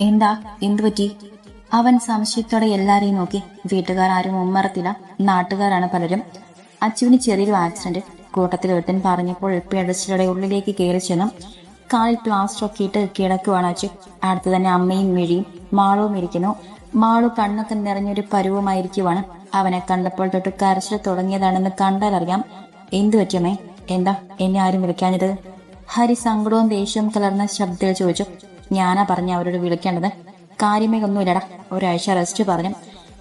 എന്താ? എന്തു പറ്റി? അവൻ സംശയത്തോടെ എല്ലാരെയും നോക്കി. വീട്ടുകാർ ആരും ഉമ്മറത്തില്ല. നാട്ടുകാരാണ് പലരും. അച്ചുവിന് ചെറിയൊരു ആക്സിഡന്റ്. കൂട്ടത്തിൽ ഒരുത്തൻ പറഞ്ഞപ്പോൾ പിഴച്ചിലൂടെ ഉള്ളിലേക്ക് കയറി ചെന്നു. കാലിൽ പ്ലാസ്റ്റർ ഒക്കെ ഇട്ട് കിടക്കുവാണ് അച്ചു. അടുത്ത് തന്നെ അമ്മയും മിഴിയും മാളവും ഇരിക്കുന്നു. മാളു കണ്ണൊക്കെ നിറഞ്ഞൊരു പരുവമായിരിക്കുവാണ്. അവനെ കണ്ടപ്പോൾ തൊട്ട് കരച്ചിൽ തുടങ്ങിയതാണെന്ന് കണ്ടാൽ അറിയാം എന്തു പറ്റിയമ്മേ എന്താ? എന്നെ ആരും വിളിക്കാഞ്ഞത്? ഹരി സങ്കടവും ദേഷ്യവും കലർന്ന ശബ്ദത്തിൽ ചോദിച്ചു. ഞാനാ പറഞ്ഞ അവരോട് വിളിക്കേണ്ടത്. കാര്യമേ ഒന്നുമില്ലടാ ഒരാഴ്ച റെസ്റ്റ് പറഞ്ഞു.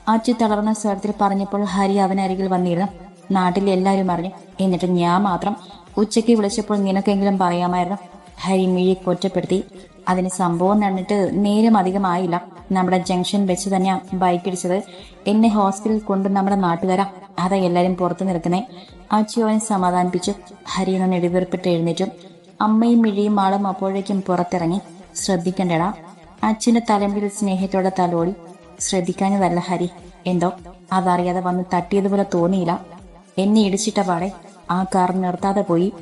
അച്ചു തളർന്ന സ്വരത്തിൽ പറഞ്ഞപ്പോൾ ഹരി അവനരികിൽ വന്നിരുന്നു. നാട്ടിലെ എല്ലാവരും അറിഞ്ഞു. എന്നിട്ട് ഞാൻ മാത്രം ഉച്ചയ്ക്ക് വിളിച്ചപ്പോൾ നിനക്കെങ്കിലും പറയാമായിരുന്നു. ഹരി മിഴി കുറ്റപ്പെടുത്തി. അതിന് സംഭവം നടന്നിട്ട് നേരം അധികമായില്ല നമ്മുടെ ജംഗ്ഷൻ വെച്ച് തന്നെയാ ബൈക്ക് ഇടിച്ചത്. എന്നെ ഹോസ്പിറ്റലിൽ കൊണ്ട് നമ്മുടെ നാട്ടുകാരാ. അതാ എല്ലാരും പുറത്തു നിൽക്കുന്നേ. അച്ചു അവനെ സമാധാനിപ്പിച്ചു. ഹരി നിന്ന് നെടുവീർപ്പിട്ട് എഴുന്നേറ്റും. അമ്മയും മിഴിയും ആളും അപ്പോഴേക്കും പുറത്തിറങ്ങി. ശ്രദ്ധിക്കണ്ടടാ. അച്ഛന്റെ തലമ്പിൽ സ്നേഹത്തോടെ തലോടി. ശ്രദ്ധിക്കാഞ്ഞതല്ല ഹരി. എന്തോ? അതറിയാതെ വന്ന് തട്ടിയതുപോലെ തോന്നിയില്ല. എന്നെ ഇടിച്ചിട്ട പാടെ ആ കാർ നിർത്താതെ പോയി.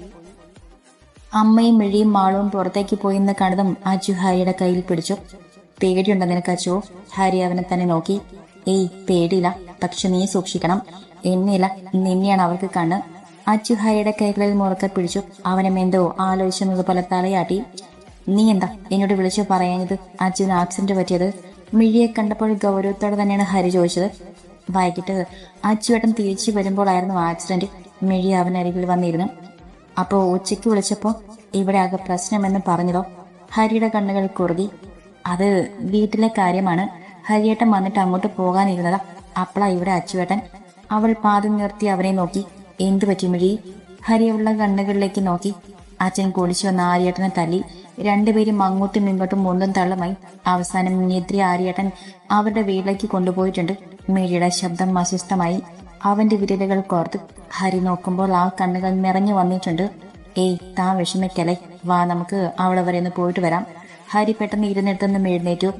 അമ്മയും മിഴിയും മാളവും പുറത്തേക്ക് പോയിന്ന് കണ്ടതും അച്ചു ഹരിയുടെ കയ്യിൽ പിടിച്ചു. പേടിയുണ്ടോ നിനക്ക് അച്ചു ഹരി അവനെ തന്നെ നോക്കി. ഏയ് പേടിയില്ല. പക്ഷെ നീ സൂക്ഷിക്കണം. എന്നില്ല നിന്നെയാണ് അവർക്ക് കണ്ണ്. അച്ചു ഹരിയുടെ കൈകളിൽ മുറുക്കെ പിടിച്ചു. അവനെ എന്തോ ആലോചിച്ചതുപോലെ തലയാട്ടി. നീ എന്താ എന്നോട് വിളിച്ചു പറയാഞ്ഞത് അച്ഛന് ആക്സിഡന്റ് പറ്റിയത്. മിഴിയെ കണ്ടപ്പോൾ ഗൗരവത്തോടെ തന്നെയാണ് ഹരി ചോദിച്ചത്. വൈകിട്ട് അച്ചുവേട്ടൻ തിരിച്ചു വരുമ്പോഴായിരുന്നു ആക്സിഡന്റ് മിഴി അവനരികിൽ വന്നിരുന്നു. അപ്പോൾ ഉച്ചയ്ക്ക് വിളിച്ചപ്പോൾ ഇവിടെ ആകെ പ്രശ്നമെന്ന് പറഞ്ഞതോ? ഹരിയുടെ കണ്ണുകൾ കുറുകി. അത് വീട്ടിലെ കാര്യമാണ്. ഹരിയേട്ടൻ വന്നിട്ട് അങ്ങോട്ട് പോകാനിരുന്നതാ. അപ്പളാ ഇവിടെ അച്ചുവേട്ടൻ അവൾ പാദം നിർത്തി അവനെ നോക്കി. എന്തു പറ്റി മിഴി? ഹരിയുള്ള കണ്ണുകളിലേക്ക് നോക്കി. അച്ഛൻ കുളിച്ചു വന്ന ആര്യേട്ടനെ തല്ലി. രണ്ടുപേരും അങ്ങോട്ടും ഇങ്ങോട്ടും മുണ്ടും തള്ളുമായി അവസാനം നേത്രി ആര്യേട്ടൻ അവരുടെ വീട്ടിലേക്ക് കൊണ്ടുപോയിട്ടുണ്ട്. മേരിയുടെ ശബ്ദം അസ്വസ്ഥമായി അവന്റെ വിരലുകൾ കോർത്ത് ഹരി നോക്കുമ്പോൾ ആ കണ്ണുകൾ നിറഞ്ഞു വന്നിട്ടുണ്ട്. ഏയ് താ വിഷമിക്കലേ വാ നമുക്ക് അവിടെ വരെ ഒന്ന് പോയിട്ട് വരാം. ഹരി പെട്ടെന്ന് ഇരുന്നിടത്തുനിന്ന് എഴുന്നേറ്റു.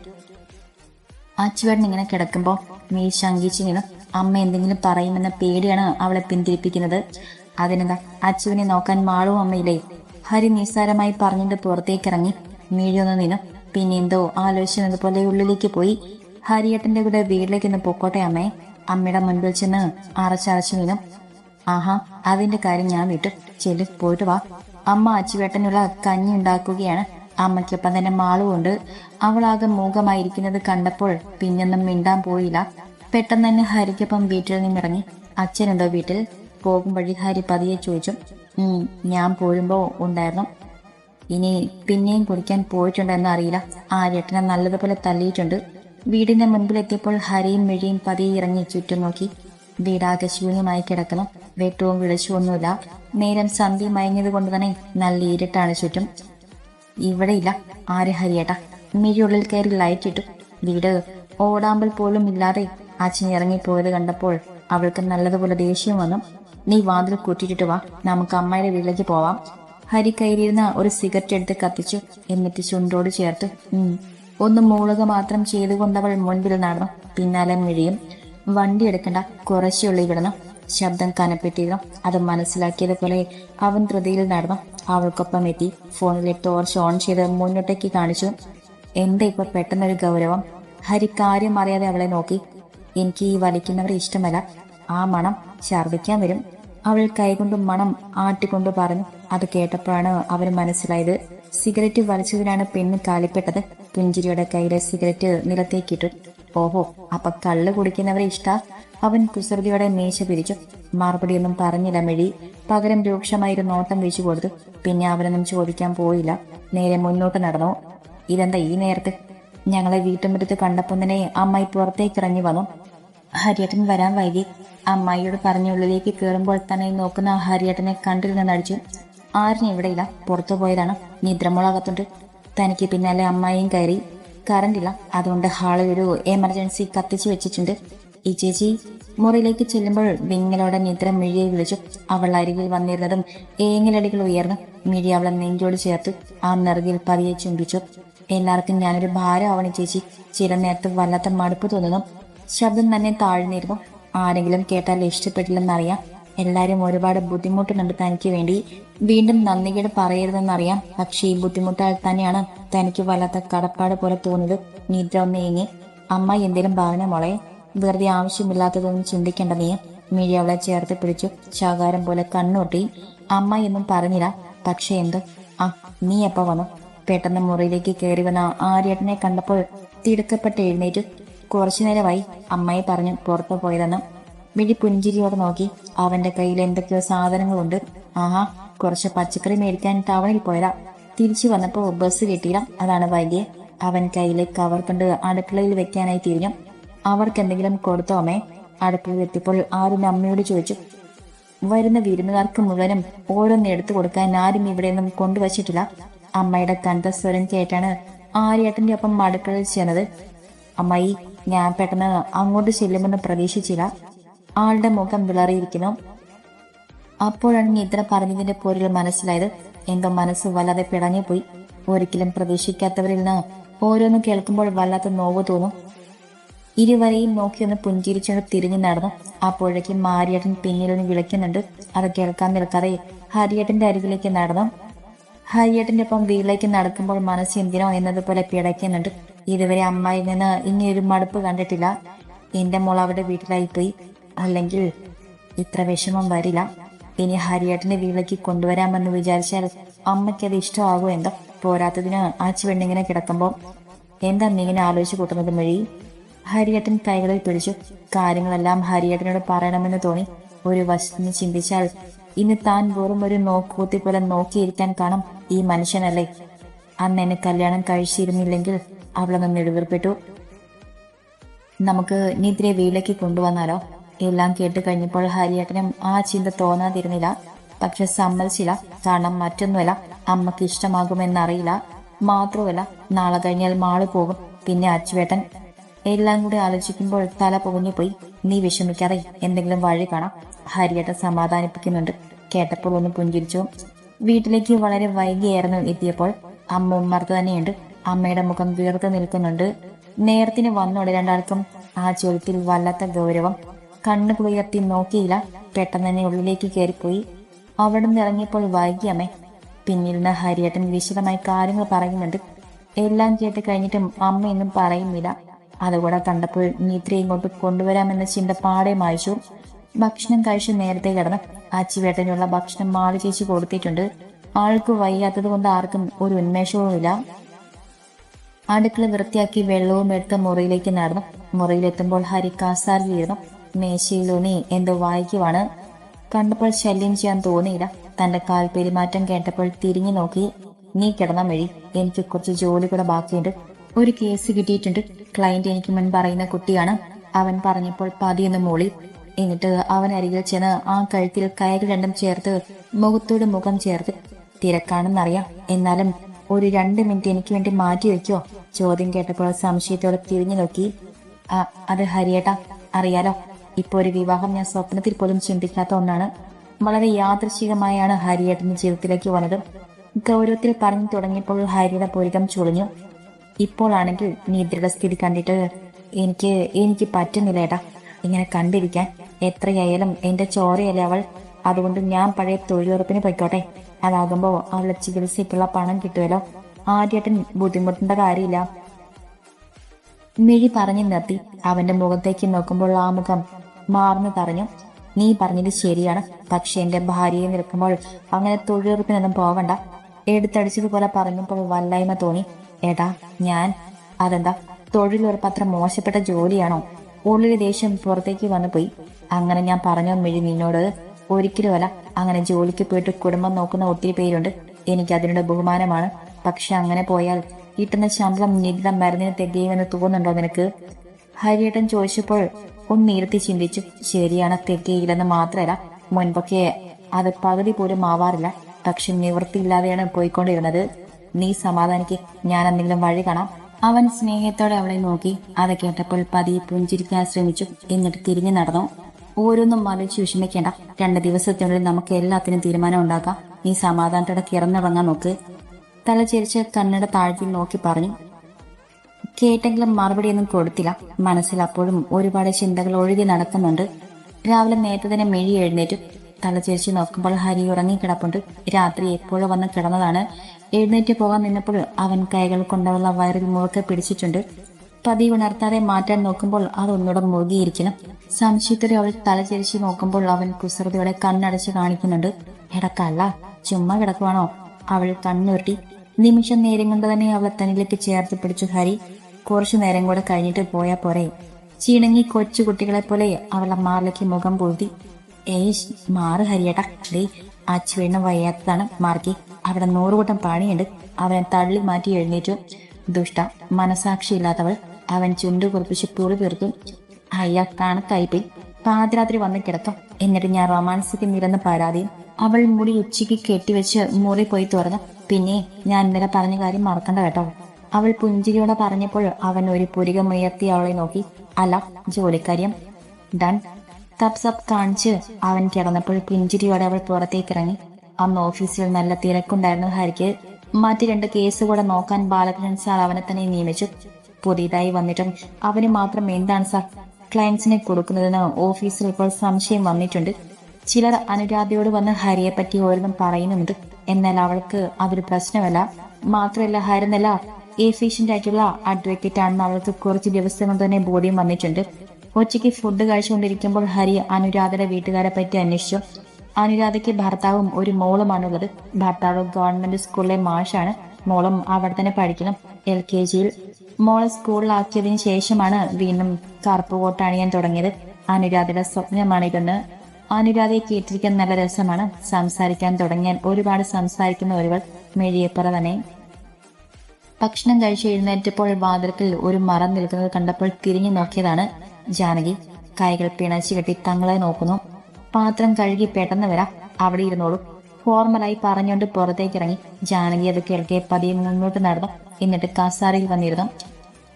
അച്ചുവേട്ടൻ ഇങ്ങനെ കിടക്കുമ്പോൾ നീ ശങ്കിച്ചു നിന്ന് അമ്മ എന്തെങ്കിലും പറയുമെന്ന പേടിയാണ് അവളെ പിന്തിരിപ്പിക്കുന്നത്. അതിനെന്താ? അച്ചുവിനെ നോക്കാൻ മാളും അമ്മയില്ലേ? ഹരി നിസ്സാരമായി പറഞ്ഞിട്ട് പുറത്തേക്കിറങ്ങി. മീഴിയൊന്ന് നിന്നു പിന്നെ എന്തോ ആലോചിച്ചത് പോലെ ഉള്ളിലേക്ക് പോയി. ഹരിയേട്ടന്റെ കൂടെ വീട്ടിലേക്ക് ഒന്ന് പൊക്കോട്ടെ അമ്മേ. അമ്മയുടെ മുൻപിൽ ചെന്ന് അറച്ചറച്ചു നിന്നു ആഹാ അതിന്റെ കാര്യം ഞാൻ വിട്ടു. ചെല്ലു പോയിട്ട് വാ. അമ്മ അച്ചുവേട്ടനുള്ള കഞ്ഞി ഉണ്ടാക്കുകയാണ്. അമ്മയ്ക്കൊപ്പം തന്നെ മാളുകൊണ്ട് അവളാകെ മൂകമായിരിക്കുന്നത് കണ്ടപ്പോൾ പിന്നൊന്നും മിണ്ടാൻ പോയില്ല. പെട്ടെന്ന് തന്നെ ഹരിക്കൊപ്പം വീട്ടിൽ നിന്നിറങ്ങി. അച്ഛനെന്തോ വീട്ടിൽ പോകും വഴി ഹരി പതിയെ ചോദിച്ചു. ഞാൻ പോരുമ്പോ ഉണ്ടായിരുന്നു. ഇനി പിന്നെയും കുടിക്കാൻ പോയിട്ടുണ്ടെന്ന് അറിയില്ല. ആര്യേട്ടനെ നല്ലതുപോലെ തല്ലിയിട്ടുണ്ട് വീടിന്റെ മുൻപിലെത്തിയപ്പോൾ ഹരിയും മിഴിയും പതിയെ ഇറങ്ങി ചുറ്റും നോക്കി. വീടാകെ ശൂന്യമായി കിടക്കണം. വെട്ടവും വിളിച്ചുമൊന്നുമില്ല നേരം സന്ധി മയങ്ങിയത് കൊണ്ട് തന്നെ നല്ല ഇരുട്ടാണ് ചുറ്റും. ഇവിടെയില്ല ആര് ഹരിയേട്ടാ? മിഴിയുള്ളിൽ കയറി ലൈറ്റ് ഇട്ടു. വീട് ഓടാമ്പൽ പോലും ഇല്ലാതെ അച്ഛൻ ഇറങ്ങിപ്പോയത് കണ്ടപ്പോൾ അവൾക്ക് നല്ലതുപോലെ ദേഷ്യം വന്നു. നീ വാതിൽ കൂട്ടിയിട്ട് വാ. നമുക്ക് അമ്മയുടെ വീട്ടിലേക്ക് പോവാം. ഹരി കയ്യിലിരുന്ന ഒരു സിഗരറ്റ് എടുത്ത് കത്തിച്ചു എന്നിട്ട് ചുണ്ടോട് ചേർത്ത് ഒന്ന് മൂളുക മാത്രം ചെയ്തുകൊണ്ടവൾ മുൻപിൽ നടന്നു. പിന്നാലെ മിഴിയും. വണ്ടി എടുക്കണ്ട കുറച്ചുള്ളി വിടണം ശബ്ദം കനപ്പെട്ടിരുന്നു. അത് മനസ്സിലാക്കിയതുപോലെ അവൻ ധൃതിയിൽ നടന്നു. അവൾക്കൊപ്പം എത്തി. ഫോണിലെ ടോർച്ച് ഓൺ ചെയ്ത് മുന്നോട്ടേക്ക് കാണിച്ചു. എന്താ ഇപ്പൊ പെട്ടെന്നൊരു ഗൗരവം? ഹരി കാര്യം അറിയാതെ അവളെ നോക്കി. എനിക്ക് ഈ വലിക്കുന്നവരെ ഇഷ്ടമല്ല. ആ മണം ഛർദിക്കാൻ വരും. അവൾ കൈകൊണ്ട് മണം ആട്ടിക്കൊണ്ട് പറഞ്ഞു. അത് കേട്ടപ്പോഴാണ് അവർ മനസ്സിലായത്. സിഗരറ്റ് വലിച്ചതിനാണ് പെണ്ണ് കാലിപ്പെട്ടത്. പുഞ്ചിരിയുടെ കയ്യിലെ സിഗരറ്റ് നിലത്തേക്കിട്ടു. ഓഹോ അപ്പൊ കള്ള് കുടിക്കുന്നവരെ ഇഷ്ട? അവൻ കുസൃതിയോടെ മേശ പിരിച്ചു. മറുപടിയൊന്നും പറഞ്ഞില്ല മെഴി. പകരം രൂക്ഷമായൊരു നോട്ടം വീശു കൊടുത്തു. പിന്നെ അവനൊന്നും ചോദിക്കാൻ പോയില്ല. നേരെ മുന്നോട്ട് നടന്നു. ഇതെന്താ ഈ നേരത്ത്? ഞങ്ങളെ വീട്ടുമുറ്റത്ത് കണ്ടപ്പോൾ തന്നെ അമ്മായി പുറത്തേക്ക് ഇറങ്ങി വന്നു. ഹരിയേട്ടൻ വരാൻ വൈകി. അമ്മായിയോട് പറഞ്ഞ ഉള്ളിലേക്ക് കയറുമ്പോൾ തന്നെ നോക്കുന്ന ഹരിയേട്ടനെ കണ്ടിരുന്ന നടിച്ചു ആരും ഇവിടെയില്ല പുറത്തു പോയതാണ്. നിദ്രമുളകത്തുണ്ട് തനിക്ക് പിന്നാലെ അമ്മായിയും കയറി. കറണ്ടില്ല അതുകൊണ്ട് ഹാളിൽ ഒരു എമർജൻസി കത്തിച്ചു വെച്ചിട്ടുണ്ട്. ഈ ചേച്ചി മുറിയിലേക്ക് ചെല്ലുമ്പോൾ വിങ്ങലോടെ നിദ്ര മിഴിയെ വിളിച്ചു. അവൾ അരികിൽ വന്നിരുന്നതും ഏങ്ങലടികൾ ഉയർന്നു മിഴി അവളെ നെഞ്ചോട് ചേർത്ത്. ആ നെറുകിൽ പതിയെ ചുംബിച്ചു. എല്ലാവർക്കും ഞാനൊരു ഭാരം ആവണി ചേച്ചി. ചില നേരത്ത് വല്ലാത്ത മടുപ്പ് തോന്നുന്നു. ശബ്ദം തന്നെ താഴ്ന്നിരുന്നു. ആരെങ്കിലും കേട്ടാൽ ഇഷ്ടപ്പെട്ടില്ലെന്നറിയാം. എല്ലാവരും ഒരുപാട് ബുദ്ധിമുട്ടുന്നുണ്ട് തനിക്ക് വേണ്ടി. വീണ്ടും നന്ദികേട് പറയരുതെന്നറിയാം. പക്ഷേ ഈ ബുദ്ധിമുട്ടാൽ തന്നെയാണ് തനിക്ക് വല്ലാത്ത കടപ്പാട് പോലെ തോന്നിയത്. നിദ്ര ഒന്ന് ഏങ്ങി അമ്മ എന്തേലും പറഞ്ഞ മോളെ? വെറുതെ ആവശ്യമില്ലാത്തതൊന്നും ചിന്തിക്കേണ്ട നീ. മിഴി അവളെ ചേർത്ത് പിടിച്ചു. ശകാരം പോലെ കണ്ണൂട്ടി അമ്മ എന്നും പറഞ്ഞില്ല. പക്ഷെ എന്ത്? ആ നീ എപ്പോ വന്നു? പെട്ടെന്ന് മുറിയിലേക്ക് കയറി വന്ന ആര്യേട്ടനെ കണ്ടപ്പോൾ തിടുക്കപ്പെട്ട് എഴുന്നേറ്റു. കുറച്ചു നേരമായി അമ്മയെ പറഞ്ഞു പുറത്തു പോയതെന്ന്. മിഴി പുഞ്ചിരിയോടെ നോക്കി. അവന്റെ കയ്യിൽ എന്തൊക്കെയോ സാധനങ്ങളുണ്ട്. ആഹാ കുറച്ച് പച്ചക്കറി മേടിക്കാൻ ടൗണിൽ പോയതാ. തിരിച്ചു വന്നപ്പോ ബസ് കിട്ടിയില്ല. അതാണ് വൈകിയെ അവൻ കയ്യിലെ കവർ കൊണ്ട് അടുക്കളയിൽ വെക്കാനായി തിരിഞ്ഞു. അവർക്ക് എന്തെങ്കിലും കൊടുത്തോ അമ്മേ? അടുക്കളയിൽ എത്തിയപ്പോൾ ആരും അമ്മയോട് ചോദിച്ചു. വരുന്ന വിരുന്നുകാർക്ക് മുഴുവനും ഓരോന്ന് എടുത്തു കൊടുക്കാൻ ആരും ഇവിടെ നിന്നും കൊണ്ടുവച്ചിട്ടില്ല. അമ്മയുടെ കണ്ഠസ്വരം കേട്ടാണ് ആര്യേട്ടന്റെ ഒപ്പം അടുക്കളയിൽ ചെന്നത്. അമ്മായി ഞാൻ പെട്ടെന്ന് അങ്ങോട്ട് ചെല്ലുമെന്ന് പ്രതീക്ഷിച്ചില്ല. ആളുടെ മുഖം വിളറിയിരിക്കുന്നു. അപ്പോഴാണ് നിദ്ര പറഞ്ഞതിന്റെ പോരിൽ മനസ്സിലായത്. എന്തോ മനസ്സ് വല്ലാതെ പിടഞ്ഞുപോയി. ഒരിക്കലും പ്രതീക്ഷിക്കാത്തവരിൽ നിന്ന് ഓരോന്ന് കേൾക്കുമ്പോൾ വല്ലാത്ത നോവ് തോന്നും. ഇരുവരെയും നോക്കിയൊന്ന് പുഞ്ചിരിച്ചുകൊണ്ട് തിരിഞ്ഞു നടന്നു. അപ്പോഴേക്കും മാരിയേട്ടൻ പിന്നിൽ നിന്ന് വിളിക്കുന്നുണ്ട്. അത് കേൾക്കാൻ നിൽക്കാതെ ഹരിയേട്ടന്റെ അരികിലേക്ക് നടന്നു. ഹരിയേട്ടന്റെ ഒപ്പം വീട്ടിലേക്ക് നടക്കുമ്പോൾ മനസ്സ് എന്തിനോ എന്നതുപോലെ പിടയ്ക്കുന്നുണ്ട്. ഇതുവരെ അമ്മായി നിന്ന് ഇങ്ങനെയൊരു മടുപ്പ് കണ്ടിട്ടില്ല. എന്റെ മോൾ അവിടെ വീട്ടിലായി പോയി അല്ലെങ്കിൽ ഇത്ര വിഷമം വരില്ല. ഇനി ഹരിയേട്ടന്റെ വീട്ടിലേക്ക് കൊണ്ടുവരാമെന്ന് വിചാരിച്ചാൽ അമ്മയ്ക്ക് അത് ഇഷ്ടമാകുമോ എന്തോ? പോരാത്തതിന് ആ പെണ്ണിങ്ങനെ കിടക്കുമ്പോൾ എന്താ നീ ഇങ്ങനെ ആലോചിച്ച് കൂട്ടുന്നത് മൊഴി? ഹരിയേട്ടൻ കൈകളിൽ പിടിച്ചു. കാര്യങ്ങളെല്ലാം ഹരിയേട്ടനോട് പറയണമെന്ന് തോന്നി. ഒരു വശത്തിന് ചിന്തിച്ചാൽ ഇന്ന് താൻ വെറും ഒരു നോക്കൂത്തി പോലെ നോക്കിയിരിക്കാൻ കാണും. ഈ മനുഷ്യനല്ലേ? അന്ന് എന്നെ കല്യാണം കഴിച്ചിരുന്നില്ലെങ്കിൽ അവളൊന്ന് നെടുവേർപ്പെട്ടു. നമുക്ക് നിദ്രയെ വീട്ടിലേക്ക് കൊണ്ടുവന്നാലോ? എല്ലാം കേട്ട് കഴിഞ്ഞപ്പോൾ ഹരിയേട്ടനും ആ ചിന്ത തോന്നാതിരുന്നില്ല. പക്ഷെ സമ്മതിച്ചില്ല. കാരണം മറ്റൊന്നുമല്ല. അമ്മയ്ക്ക് ഇഷ്ടമാകുമെന്നറിയില്ല. മാത്രമല്ല നാളെ കഴിഞ്ഞാൽ മാൾ പോകും. പിന്നെ അച്ചുവേട്ടൻ. എല്ലാം കൂടി ആലോചിക്കുമ്പോൾ തല പോയി. നീ വിഷമിക്കാതെ എന്തെങ്കിലും വഴി കാണാം. ഹരിയേട്ടൻ സമാധാനിപ്പിക്കുന്നുണ്ട്. കേട്ടപ്പോൾ ഒന്ന് പുഞ്ചിരിച്ചു. വീട്ടിലേക്ക് വളരെ വൈകിയായിരുന്നു എത്തിയപ്പോൾ. അമ്മ ഉമ്മർത്ത് തന്നെയുണ്ട്. അമ്മയുടെ മുഖം വീർത്ത് നിൽക്കുന്നുണ്ട്. നേരത്തിന് വന്നോടെ രണ്ടാൾക്കും ആ ചോദ്യത്തിൽ വല്ലാത്ത ഗൗരവം. കണ്ണു ഉയർത്തി നോക്കിയില്ല. പെട്ടെന്ന് തന്നെ ഉള്ളിലേക്ക് കയറിപ്പോയി. അവിടെ നിന്ന് ഇറങ്ങിയപ്പോൾ വൈകി അമ്മേ. പിന്നിൽ ഹരിയേട്ടൻ വിശദമായി കാര്യങ്ങൾ പറയുന്നുണ്ട്. എല്ലാം കേട്ട് കഴിഞ്ഞിട്ടും അമ്മയൊന്നും പറയുന്നില്ല. അതുകൂടെ കണ്ടപ്പോൾ നീത്രി ഇങ്ങോട്ട് കൊണ്ടുവരാമെന്ന ചിന്ത പാടെ മായിച്ചു. ഭക്ഷണം കഴിച്ച് നേരത്തെ കിടന്ന് അച്ചിവേട്ടനുള്ള ഭക്ഷണം മാളി ചേച്ചി കൊടുത്തിട്ടുണ്ട്. ആൾക്ക് വയ്യാത്തത് കൊണ്ട് ആർക്കും ഒരു ഉന്മേഷവുമില്ല. അടുക്കള വൃത്തിയാക്കി വെള്ളവും എടുത്ത് മുറിയിലേക്ക് നടന്നു. മുറിയിലെത്തുമ്പോൾ ഹരി കാസാറിലിരുന്നു മേശയിലൂന്നി എന്തോ വായിക്കുവാണ്. കണ്ടപ്പോൾ ശല്യം ചെയ്യാൻ തോന്നിയില്ല. തന്റെ കാൽ പെരുമാറ്റം കേട്ടപ്പോൾ തിരിഞ്ഞു നോക്കി. നീ കിടന്ന വഴി എനിക്ക് കുറച്ച് ജോലി കൂടെ ബാക്കിയുണ്ട്. ഒരു കേസ് കിട്ടിയിട്ടുണ്ട്. ക്ലയന്റ് എനിക്ക് മുൻ പറയുന്ന കുട്ടിയാണ്. അവൻ പറഞ്ഞപ്പോൾ പതിയൊന്ന് മൂളി. എന്നിട്ട് അവൻ അരികിൽ ചെന്ന് ആ കഴുത്തിൽ കയറ് രണ്ടും ചേർത്ത് മുഖത്തോട് മുഖം ചേർത്ത് തിരക്കാണെന്നറിയാം. എന്നാലും ഒരു രണ്ട് മിനിറ്റ് എനിക്ക് വേണ്ടി മാറ്റി വെക്കോ? ചോദ്യം കേട്ടപ്പോൾ സംശയത്തോടെ തിരിഞ്ഞു നോക്കി. "ആ, അത് ഹരിയേട്ടാ അറിയാലോ. ഇപ്പൊ ഒരു വിവാഹം ഞാൻ സ്വപ്നത്തിൽ പോലും ചിന്തിക്കാത്ത ഒന്നാണ്. വളരെ യാദൃശികമായാണ് ഹരിയേട്ടന്റെ ജീവിതത്തിലേക്ക് വന്നത്. ഗൗരവത്തിൽ പറഞ്ഞു തുടങ്ങിയപ്പോൾ ഹരിയുടെ പൂരികം ചുളിഞ്ഞു. ഇപ്പോഴാണെങ്കിൽ നിദ്രയുടെ സ്ഥിതി കണ്ടിട്ട് എനിക്ക് എനിക്ക് പറ്റുന്നില്ല ഏട്ടാ ഇങ്ങനെ കണ്ടിരിക്കാൻ എത്രയായാലും എന്റെ ചോരയല്ലേ അവൾ? അതുകൊണ്ട് ഞാൻ പഴയ തൊഴിലുറപ്പിന് പോയിക്കോട്ടെ. അതാകുമ്പോ അവളെ ചികിത്സയ്ക്കുള്ള പണം കിട്ടുമല്ലോ ആദ്യമായിട്ടും ബുദ്ധിമുട്ടേണ്ട കാര്യമില്ല. മിഴി പറഞ്ഞു നിർത്തി. അവന്റെ മുഖത്തേക്ക് നോക്കുമ്പോൾ ആ മുഖം മാർന്നു തറഞ്ഞു നീ പറഞ്ഞത് ശരിയാണ്. പക്ഷെ എന്റെ ഭാര്യയെ നിൽക്കുമ്പോൾ അങ്ങനെ തൊഴിലുറപ്പിനൊന്നും പോവണ്ട. എടുത്തടിച്ചതുപോലെ പറഞ്ഞപ്പോൾ വല്ലായ്മ തോന്നി. എടാ ഞാൻ? അതെന്താ? തൊഴിലുറപ്പ് അത്ര മോശപ്പെട്ട ജോലിയാണോ? ഉള്ളിലെ ദേഷ്യം പുറത്തേക്ക് വന്നു പോയി അങ്ങനെ ഞാൻ പറഞ്ഞോ മിഴി നിന്നോട് ഒരിക്കലുമല്ല അങ്ങനെ ജോലിക്ക് പോയിട്ട് കുടുംബം നോക്കുന്ന ഒത്തിരി പേരുണ്ട്. എനിക്ക് അതിനോട് ബഹുമാനമാണ്. പക്ഷെ അങ്ങനെ പോയാൽ കിട്ടുന്ന ശമ്പളം നികുത മരുന്നിന് തികയുമെന്ന് തോന്നുന്നുണ്ടോ നിനക്ക്? ഹരിയേട്ടൻ ചോദിച്ചപ്പോൾ ഒന്നിരുത്തി ചിന്തിച്ചു. ശരിയാണ് തികയില്ലെന്ന് മാത്രമല്ല മുൻപൊക്കെ അത് പകുതി പോലും ആവാറില്ല. പക്ഷെ നിവൃത്തിയില്ലാതെയാണ് പോയിക്കൊണ്ടിരുന്നത്. നീ സമാധാനിക്ക് ഞാൻ എന്തെങ്കിലും വഴി കാണാം. അവൻ സ്നേഹത്തോടെ അവളെ നോക്കി. അത് കേട്ടപ്പോൾ പതിയെ പുഞ്ചിരിക്കാൻ ശ്രമിച്ചു. എന്നിട്ട് തിരിഞ്ഞു നടന്നു. ഓരോന്നും ആലോചിച്ച് വിഷമിക്കേണ്ട. രണ്ട് ദിവസത്തിനുള്ളിൽ നമുക്ക് എല്ലാത്തിനും തീരുമാനം ഉണ്ടാക്കാം. നീ സമാധാനത്തോടെ കിറന്നിറങ്ങാൻ നോക്ക്. തല ചിരിച്ച് കണ്ണട താഴ്ത്തി നോക്കി പറഞ്ഞു. കേട്ടെങ്കിലും മറുപടിയൊന്നും കൊടുത്തില്ല. മനസ്സിൽ അപ്പോഴും ഒരുപാട് ചിന്തകൾ ഒഴുകി നടക്കുന്നുണ്ട്. രാവിലെ നേരത്തെ തന്നെ മെഴി എഴുന്നേറ്റു. തലചേരിച്ച് നോക്കുമ്പോൾ ഹരി ഉറങ്ങിക്കിടപ്പുണ്ട് രാത്രി എപ്പോഴും വന്ന് കിടന്നതാണ്. എഴുന്നേറ്റ് പോകാൻ നിന്നപ്പോൾ അവൻ കൈകൾ കൊണ്ടുള്ള വയറിൽ മുറുക്കെ പിടിച്ചിട്ടുണ്ട്. പതിവ് ഉണർത്താതെ മാറ്റാൻ നോക്കുമ്പോൾ അതൊന്നുകൂടെ മുഴുകിയിരിക്കണം സംശയത്തോടെ അവൾ തലചരിച്ച് നോക്കുമ്പോൾ അവൻ കുസൃതിയോടെ കണ്ണടച്ച് കാണിക്കുന്നുണ്ട്. എടക്കല്ല ചുമ്മാ കിടക്കുവാണോ? അവൾ കണ്ണുരുട്ടി. നിമിഷം നേരം കൊണ്ട് തന്നെ അവളെ തന്നിലേക്ക് ചേർത്ത് പിടിച്ചു ഹരി. കുറച്ചു നേരം കൂടെ കഴിഞ്ഞിട്ട് പോയാ പോരെ. ചീണങ്ങി കൊച്ചു കുട്ടികളെ പോലെ അവളെ മാറിലേക്ക് മുഖം പൂഴ്ത്തി. ഏയ് മാറ് ഹരിയേട്ടാ. ഡേ അച്ചുവേണ്ണ വയ്യാത്തതാണ്. മാർക്കി അവിടെ നൂറുകൂട്ടം പണിയുണ്ട്. അവനെ തള്ളി മാറ്റി എഴുന്നേറ്റു. ദുഷ്ട മനസാക്ഷിയില്ലാത്തവൾ. അവൻ ചുണ്ടു കുറിപ്പിച്ച് പൊളി തീർത്തു അയ്യ കണക്കായിപ്പോയി പാതിരാത്രി വന്ന് കിടത്തോ. എന്നിട്ട് ഞാൻ റൊമാൻസിക്ക് നിരന്ന പരാതിയും അവൾ മുടി ഉച്ചയ്ക്ക് കെട്ടിവെച്ച് മുറി പോയി തുറന്നു. പിന്നെ ഞാൻ ഇന്നലെ പറഞ്ഞ കാര്യം മറക്കണ്ട കേട്ടോ. അവൾ പുഞ്ചിരിയോടെ പറഞ്ഞപ്പോൾ അവൻ ഒരു പുരികമുയർത്തി അവളെ നോക്കി. അല്ല ജോലിക്കാര്യം. ഡൺ തപ്സ് അപ്പ് കാണിച്ച് അവൻ കിടന്നപ്പോൾ പുഞ്ചിരിയോടെ അവൾ പുറത്തേക്ക് ഇറങ്ങി. അന്ന് ഓഫീസിൽ നല്ല തിരക്കുണ്ടായിരുന്നു ഹരിക്ക്. മറ്റു രണ്ട് കേസ് കൂടെ നോക്കാൻ ബാലകൃഷ്ണൻ സാർ അവനെ തന്നെ നിയമിച്ചു. പുതിയതായി വന്നിട്ടും അവന് മാത്രം എന്താണ് സാർ ക്ലയൻസിനെ കൊടുക്കുന്നതെന്ന് ഓഫീസിൽ ഇപ്പോൾ സംശയം വന്നിട്ടുണ്ട്. ചിലർ അനുരാധയോട് വന്ന് ഹരിയെ പറ്റി ഓരോന്നും പറയുന്നുണ്ട് എന്നാൽ അവൾക്ക് അതൊരു പ്രശ്നമല്ല. മാത്രമല്ല ഹരിന്നല്ല എഫിഷ്യന്റ് ആയിട്ടുള്ള അഡ്വക്കേറ്റ് ആണെന്ന് അവൾക്ക് കുറച്ച് ദിവസങ്ങൾ തന്നെ ബോധ്യം വന്നിട്ടുണ്ട്. ഉച്ചയ്ക്ക് ഫുഡ് കഴിച്ചുകൊണ്ടിരിക്കുമ്പോൾ ഹരി അനുരാധയുടെ വീട്ടുകാരെ പറ്റി അന്വേഷിച്ചു. അനുരാധയ്ക്ക് ഭർത്താവും ഒരു മോളുമാണുള്ളത്. ഭർത്താവ് ഗവൺമെന്റ് സ്കൂളിലെ മാഷാണ്. മോളും അവിടെ തന്നെ പഠിക്കണം. എൽ കെ ജിയിൽ മോളെ സ്കൂളിലാക്കിയതിനു ശേഷമാണ് വീണ്ടും കറുപ്പ് കോട്ട് അണിയാൻ തുടങ്ങിയത്. അനുരാധയുടെ സ്വപ്നമാണിതെന്ന് അനുരാധയെ കേട്ടിരിക്കാൻ നല്ല രസമാണ്. സംസാരിക്കാൻ തുടങ്ങിയാൽ ഒരുപാട് സംസാരിക്കുന്ന ഒരുവൾ മെഴിയപ്പുറ തന്നെ. ഭക്ഷണം കഴിച്ച് എഴുന്നേറ്റപ്പോൾ വാതിൽക്കൽ ഒരു മറം നിൽക്കുന്നത് കണ്ടപ്പോൾ തിരിഞ്ഞു നോക്കിയതാണ് ജാനകി. കൈകൾ പിണച്ചു കെട്ടി തങ്ങളെ നോക്കുന്നു. പാത്രം കഴുകി പെട്ടെന്ന് വരാം. അവിടെ ഇരുന്നോളൂ. ഫോർമലായി പറഞ്ഞുകൊണ്ട് പുറത്തേക്ക് ഇറങ്ങി ജാനകി അത് കേൾക്കെ പതിയെ മുന്നോട്ട് നടന്നു. എന്നിട്ട് കസാരയിൽ വന്നിരുന്നു.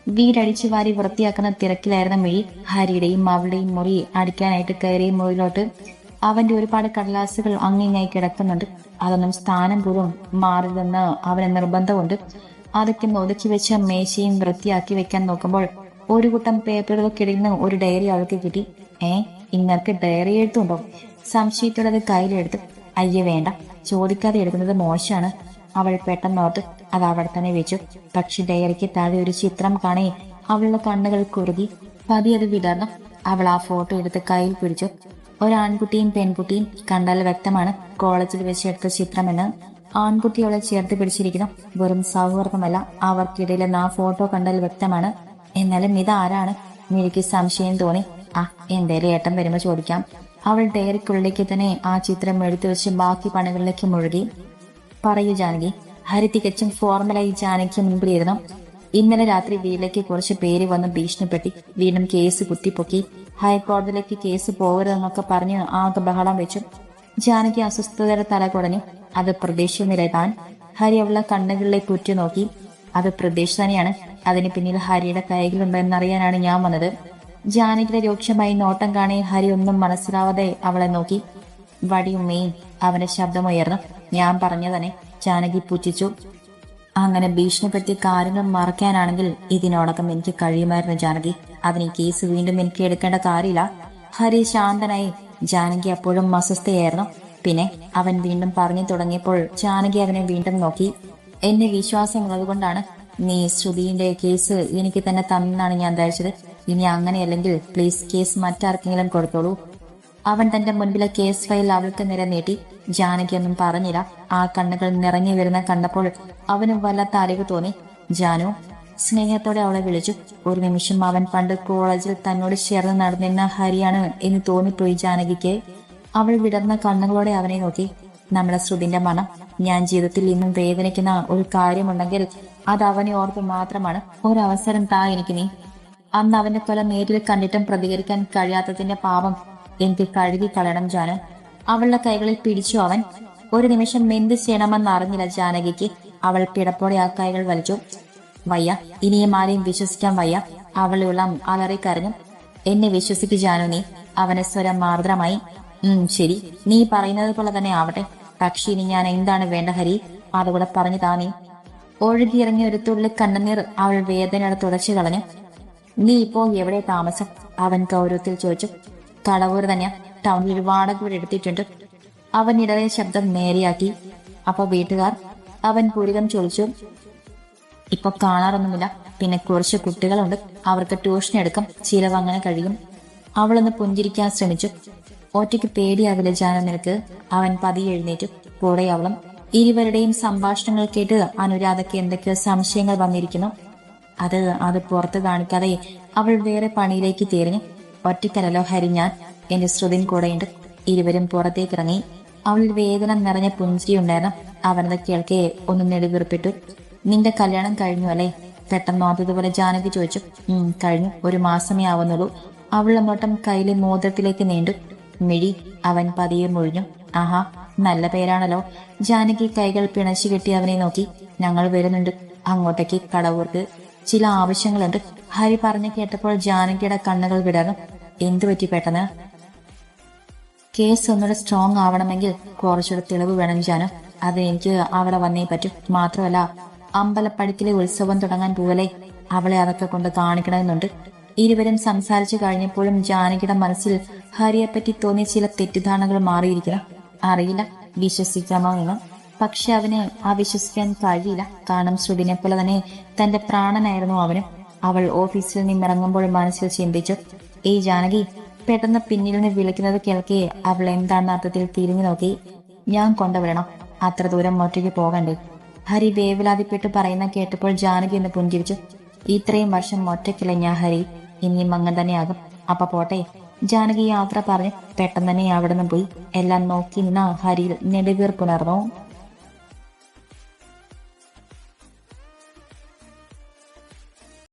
വീടടിച്ചു വാരി വൃത്തിയാക്കുന്ന തിരക്കിലായിരുന്ന മിഴി ഹരിയുടെയും അവളുടെയും മുറി അടിക്കാനായിട്ട് കയറിയ മുറിയിലോട്ട്. അവന്റെ ഒരുപാട് കടലാസുകൾ അങ്ങിങ്ങായി കിടക്കുന്നുണ്ട്. അതൊന്നും സ്ഥാനം പോലും മാറില്ലെന്ന് അവന് നിർബന്ധമുണ്ട്. അതൊക്കെ ഒതുക്കി വെച്ച മേശയും വൃത്തിയാക്കി വെക്കാൻ നോക്കുമ്പോൾ ഒരു കൂട്ടം പേപ്പറുകൾക്കിടയിൽ ഒരു ഡയറി അവൾക്ക് കിട്ടി. ഏ ഇങ്ങനെ ഡയറി എഴുത്തുണ്ടോ? സംശയത്തോടെ അത് കയ്യിലെടുത്ത്. അയ്യ വേണ്ട. ചോദിക്കാതെ എടുക്കുന്നത് മോശമാണ്. അവൾ പെട്ടെന്ന് പെട്ടെന്നോർത്ത് അത് അവിടെ തന്നെ വെച്ചു. പക്ഷി ഡയറിക്ക് താഴെ ഒരു ചിത്രം കാണേ. അവളുടെ കണ്ണുകൾ കുറുകി. പതി അത് വിടർന്നു. അവൾ ആ ഫോട്ടോ എടുത്ത് കയ്യിൽ പിടിച്ചു. ഒരാൺകുട്ടിയും പെൺകുട്ടിയും കണ്ടാൽ വ്യക്തമാണ് കോളേജിൽ വെച്ച് എടുത്ത ചിത്രമെന്ന്. ആൺകുട്ടി അവളെ ചേർത്ത് പിടിച്ചിരിക്കുന്നു. വെറും സൗഹൃദമല്ല. അവർക്കിടയിൽ ആ ഫോട്ടോ കണ്ടാൽ വ്യക്തമാണ്. എന്നാലും ഇതാരാണ്? എനിക്ക് സംശയം തോന്നി. ആ എന്തേലും ഏട്ടൻ വരുമ്പോ ചോദിക്കാം. അവൾ ഡയറിക്കുള്ളിലേക്ക് തന്നെ ആ ചിത്രം എടുത്തു വെച്ച് ബാക്കി പണികളിലേക്ക് മുഴുകി. പറയൂ ജാനകി. ഹരി തികച്ചും ഫോർമലായി ജാനകിക്ക് മുൻപിലിരുന്നു. ഇന്നലെ രാത്രി വീട്ടിലേക്ക് കുറച്ച് പേര് വന്ന് ഭീഷണിപ്പെട്ടി. വീണ്ടും കേസ് കുത്തിപ്പൊക്കി. ഹൈക്കോടതിയിലേക്ക് കേസ് പോകരുതെന്നൊക്കെ പറഞ്ഞ് ആകെ ബഹളം വെച്ചു. ജാനകി അസ്വസ്ഥതയുടെ തല കുടഞ്ഞു. അത് പ്രതീക്ഷിക്കുന്നില്ല താൻ. ഹരി അവളുടെ കണ്ണുകളിലേക്ക് ഉറ്റുനോക്കി അത് പ്രതീക്ഷ തന്നെയാണ്. അതിന് പിന്നിൽ ഹരിയുടെ കൈകളുണ്ടെന്നറിയാനാണ് ഞാൻ വന്നത്. ജാനകിയുടെ രൂക്ഷമായി നോട്ടം കാണി ഹരി ഒന്നും മനസ്സിലാവാതെ അവളെ നോക്കി. വടിയുമ്മയും അവന്റെ ശബ്ദമുയർന്നു. ഞാൻ പറഞ്ഞു തന്നെ ജാനകി പുച്ഛിച്ചു. അങ്ങനെ ഭീഷണിപ്പെടുത്തി കാര്യങ്ങൾ മറക്കാനാണെങ്കിൽ ഇതിനോടൊപ്പം എനിക്ക് കഴിയുമായിരുന്നു ജാനകി. അതിന് കേസ് വീണ്ടും എനിക്ക് എടുക്കേണ്ട കാര്യമില്ല. ഹരി ശാന്തനായി ജാനകി അപ്പോഴും അസ്വസ്ഥയായിരുന്നു. പിന്നെ അവൻ വീണ്ടും പറഞ്ഞു തുടങ്ങിയപ്പോൾ ജാനകി അവനെ വീണ്ടും നോക്കി. എന്നെ വിശ്വാസമുള്ളത് കൊണ്ടാണ് നീ ശ്രുതിന്റെ കേസ് എനിക്ക് തന്നെ തന്നാണ് ഞാൻ ധരിച്ചത്. ഇനി അങ്ങനെയല്ലെങ്കിൽ പ്ലീസ് കേസ് മറ്റാർക്കെങ്കിലും കൊടുത്തോളൂ. അവൻ തന്റെ മുൻപിലെ കേസ് ഫയൽ അവൾക്ക് നിര നീട്ടി. ജാനകിയൊന്നും പറഞ്ഞില്ല. ആ കണ്ണുകൾ നിറഞ്ഞു വരുന്ന കണ്ടപ്പോൾ അവന് വല്ലാത്ത അറിവ് തോന്നി. ജാനു സ്നേഹത്തോടെ അവളെ വിളിച്ചു. ഒരു നിമിഷം അവൻ പണ്ട് കോളേജിൽ തന്നോട് ചേർന്ന് നടന്നിരുന്ന ഹരിയാണ് എന്ന് തോന്നിപ്പോയി ജാനകിക്ക്. അവൾ വിടർന്ന കണ്ണുകളോടെ അവനെ നോക്കി. നമ്മുടെ ശ്രുതിന്റെ മണം. ഞാൻ ജീവിതത്തിൽ ഇന്നും വേദനിക്കുന്ന ഒരു കാര്യമുണ്ടെങ്കിൽ അത് അവനെ ഓർത്ത് മാത്രമാണ്. ഒരവസരം താ എനിക്ക് നീ. അന്ന് അവന്റെ കൊല നേരിൽ കണ്ടിട്ടും പ്രതികരിക്കാൻ കഴിയാത്തതിന്റെ പാപം എനിക്ക് കഴുകി കളയണം ജാനു. അവളുടെ കൈകളിൽ പിടിച്ചു അവൻ. ഒരു നിമിഷം എന്ത് ചെയ്യണമെന്ന് അറിഞ്ഞില്ല ജാനകിക്ക്. അവൾ പിടപ്പോടെ ആ കൈകൾ വലിച്ചു. വയ്യ ഇനിയും ആരെയും വിശ്വസിക്കാൻ വയ്യ. അവളുള്ള അലറി കരഞ്ഞു എന്നെ വിശ്വസിക്കു ജാനു നീ. അവനെ സ്വരം മാർദ്രമായി ഉം ശരി. നീ പറയുന്നത് പോലെ തന്നെ ആവട്ടെ. പക്ഷെ ഇനി ഞാൻ എന്താണ് വേണ്ട ഹരി? അതുകൂടെ പറഞ്ഞു താ നീ. ഒഴുകിയിറങ്ങിയ ഒരു തുള്ളി കണ്ണുനീർ അവൾ വേദനയോടെ തുടച്ചു കളഞ്ഞു. നീ ഇപ്പോ എവിടെ താമസം? അവൻ ഗൗരവത്തിൽ ചോദിച്ചു. തടവൂർ തന്നെയാ. ടൗണിൽ ഒരു വാടക വീട് എടുത്തിട്ടുണ്ട്. അവൻ ഇടറിയ ശബ്ദം നേരെയാക്കി. അപ്പൊ വീട്ടുകാർ? അവൻ പൂരികം ചോദിച്ചു. ഇപ്പൊ കാണാറൊന്നുമില്ല. പിന്നെ കുറച്ച് കുട്ടികളുണ്ട്. അവർക്ക് ട്യൂഷൻ എടുക്കും. ചിലവ് അങ്ങനെ കഴിയും. അവളൊന്ന് പുഞ്ചിരിക്കാൻ ശ്രമിച്ചു. ഒറ്റയ്ക്ക് പേടിയാവില്ല ജാന നിനക്ക്. അവൻ പതിയെ എഴുന്നേറ്റു. കൂടെ അവളും. ഇരുവരുടെയും സംഭാഷണങ്ങൾ കേട്ട് അനുരാധയ്ക്ക് എന്തൊക്കെയോ സംശയങ്ങൾ വന്നിരിക്കുന്നു. അത് അത് പുറത്ത് കാണിക്കാതെ അവൾ വേറെ പണിയിലേക്ക് തിരിഞ്ഞ് ഒറ്റക്കരലോ ഹരി ഞാൻ എന്റെ ശ്രുതിൻ കൂടെയുണ്ട്. ഇരുവരും പുറത്തേക്കിറങ്ങി. അവളിൽ വേദന നിറഞ്ഞ പുഞ്ചിരി ഉണ്ടായിരുന്നു. അവനത് കേൾക്കെ ഒന്ന് നെടുവീർപ്പിട്ടു. നിന്റെ കല്യാണം കഴിഞ്ഞു അല്ലേ? പെട്ടെന്ന് ഓർത്തതുപോലെ ജാനകി ചോദിച്ചു. കഴിഞ്ഞു. ഒരു മാസമേ ആവുന്നുള്ളൂ. അവളുടെ നോട്ടം കയ്യിലെ മോതിരത്തിലേക്ക് നീണ്ടു. മിഴി അവൻ പതിയെ മുഴിഞ്ഞു. ആഹാ നല്ല പേരാണല്ലോ. ജാനകി കൈകൾ പിണച്ചു കെട്ടി അവനെ നോക്കി. ഞങ്ങൾ വരുന്നുണ്ട്. അങ്ങോട്ടേക്ക് കടവൂർക്ക്. ചില ആവശ്യങ്ങളുണ്ട് ഹരി പറഞ്ഞു കേട്ടപ്പോൾ ജാനകിയുടെ കണ്ണുകൾ വിടർന്നു. എന്തു പറ്റി പെട്ടെന്ന്? കേസ് ഒന്നുകൂടെ സ്ട്രോങ് ആവണമെങ്കിൽ കുറച്ചുകൂടെ തെളിവ് വേണം ജാനു. അത് എനിക്ക് അവിടെ വന്നേ പറ്റും. മാത്രമല്ല അമ്പലപ്പടിക്കിലെ ഉത്സവം തുടങ്ങാൻ പോവലെ അവളെ അതൊക്കെ കൊണ്ട് കാണിക്കണമെന്നുണ്ട്. ഇരുവരും സംസാരിച്ചു കഴിഞ്ഞപ്പോഴും ജാനകിയുടെ മനസ്സിൽ ഹരിയെപ്പറ്റി തോന്നിയ ചില തെറ്റിദ്ധാരണകൾ മാറിയിരിക്കണം അറിയില്ല. വിശ്വസിക്കാമോ എന്ന്. പക്ഷെ അവന് അവിശ്വസിക്കാൻ കഴിയില്ല. കാരണം ശ്രുതിനെ പോലെ തന്നെ തന്റെ പ്രാണനായിരുന്നു അവനും. അവൾ ഓഫീസിൽ നിന്നിറങ്ങുമ്പോൾ മനസ്സിൽ ചിന്തിച്ചു ഈ ജാനകി പെട്ടെന്ന് പിന്നിൽ നിന്ന് വിളിക്കുന്നത് കേൾക്കെ അവൾ എന്താണെന്ന അർത്ഥത്തിൽ തിരിഞ്ഞു നോക്കി. ഞാൻ കൊണ്ടുവരണം. അത്ര ദൂരം ഒറ്റയ്ക്ക് പോകണ്ടേ? ഹരി വേവലാതിപ്പെട്ട് പറയുന്ന കേട്ടപ്പോൾ ജാനകി എന്ന് പുഞ്ചിരിച്ചു ഇത്രയും വർഷം ഒറ്റയ്ക്കില്ല ഞാൻ ഹരി? ഇനിയും അങ്ങനെ തന്നെയാകും. അപ്പൊ പോട്ടെ. ജാനകി യാത്ര പറഞ്ഞു പെട്ടെന്ന് തന്നെ അവിടെ നിന്ന് പോയി. എല്ലാം നോക്കി നിന്ന ഹരിയിൽ നെടുവീർപ്പുണർന്നു